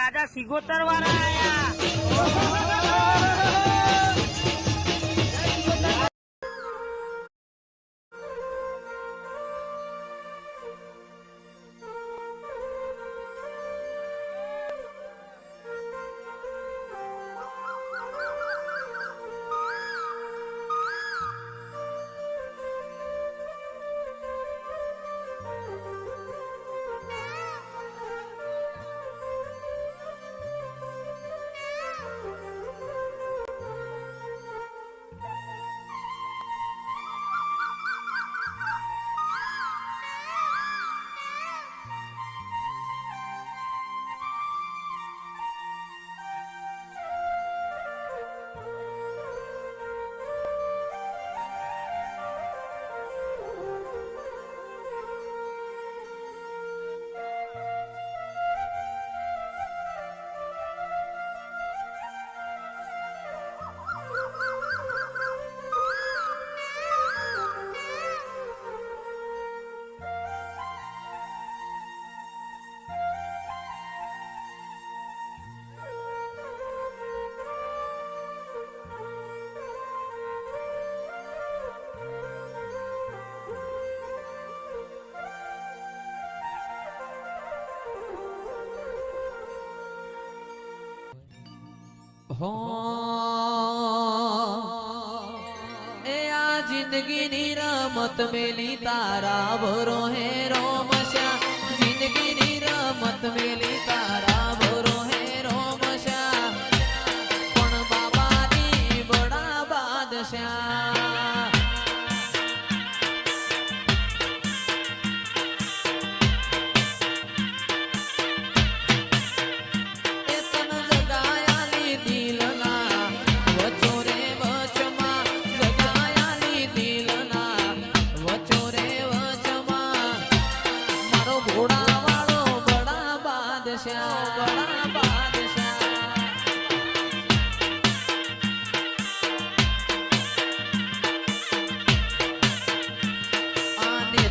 રાજા સિગોતર વાળા આયા. હો એ આ જિંદગીની રમત મેલી તારા ભરો હે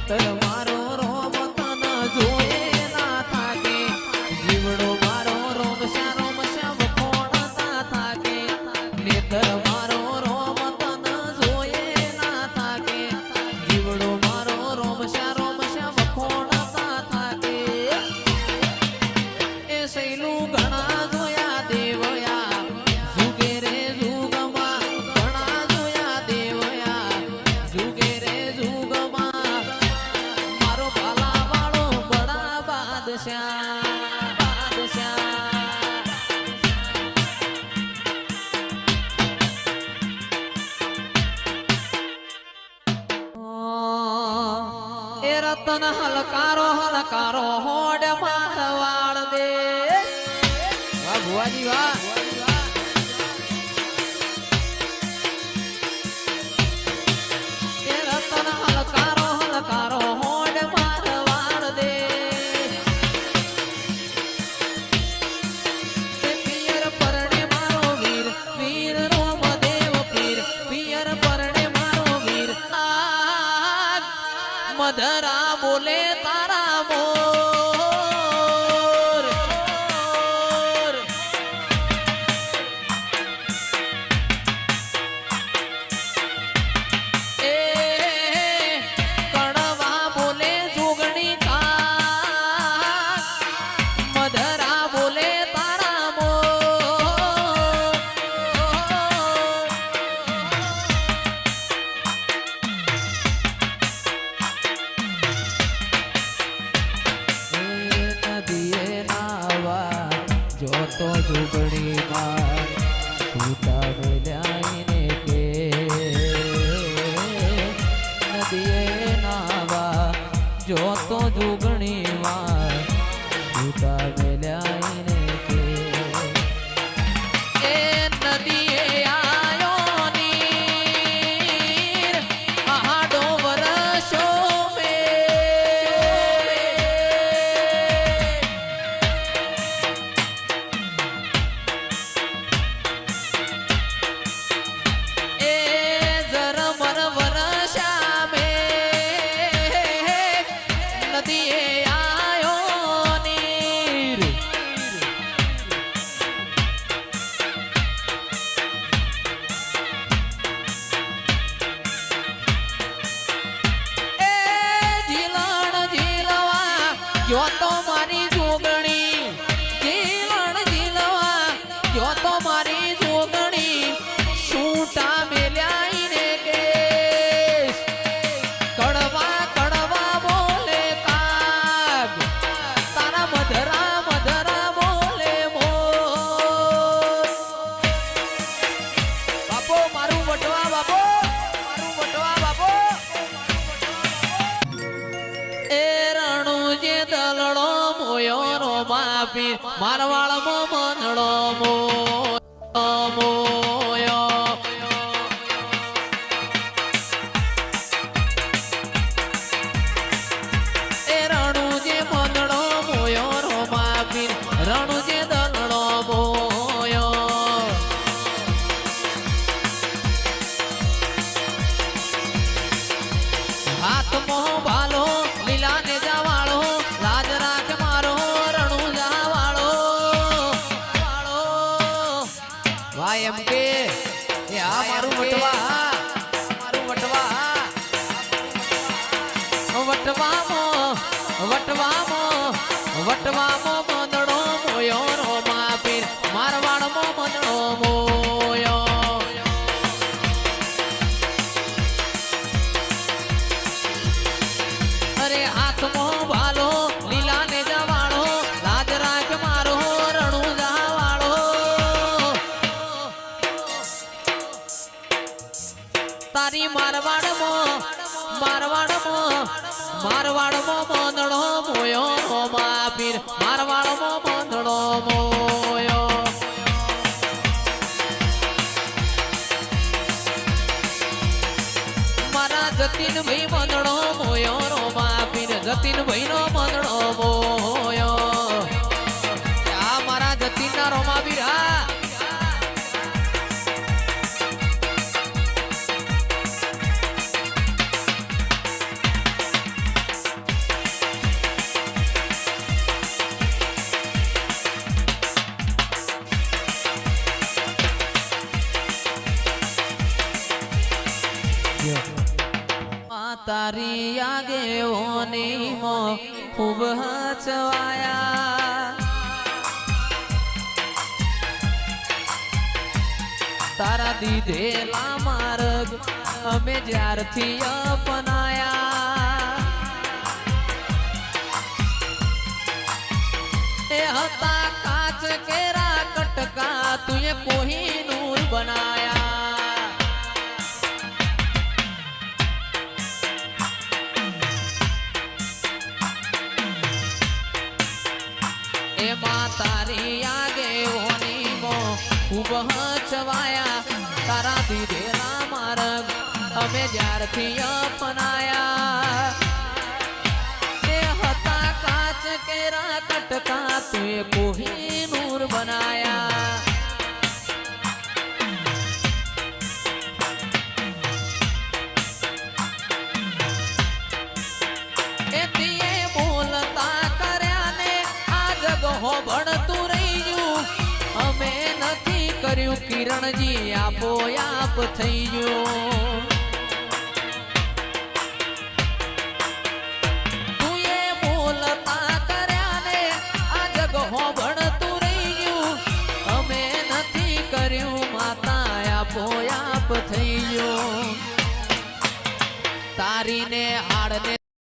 Pero રતન હલકારો હલકારો હોડ મારવાડ દે. વાહ ભુવાજી વાહ. તો જોગણી માં સૂતા કે નદીએ જોતો જોગણી માં માપી મો મનડો મોયો. એ રણુજે મંદડો મોયો રો માપી રણુજે દલડો વાય એમ કે એ આ મારું વટવા મારું વટવા. વટવામો વટવામો વટવામો તારી મારવાડમો મારવાડમો મારવાડમો મોંદડો મોયો રો માપીર મારવાડમો મોંદડો મોયો. મારા જતીન ભાઈ મંદડો મોયો રો માપીર જતીન ભાઈ નો મંદડો ખૂબ હચવાયા તારા દીધેલા માર્ગ અમે જ્યારથી અપનાયા. એ હતા કાચ કેરા કટકા તુએ કોહિનૂર ખૂબ હચવાયા તારા દીધેલા માર્ગ અમે જ્યારથી અપનાયા એ હતા કાચ કેરા કટકા તુએ કોહિનૂર બનાયા માતા આપો આપ થઈ ગયો. તારીને હાડને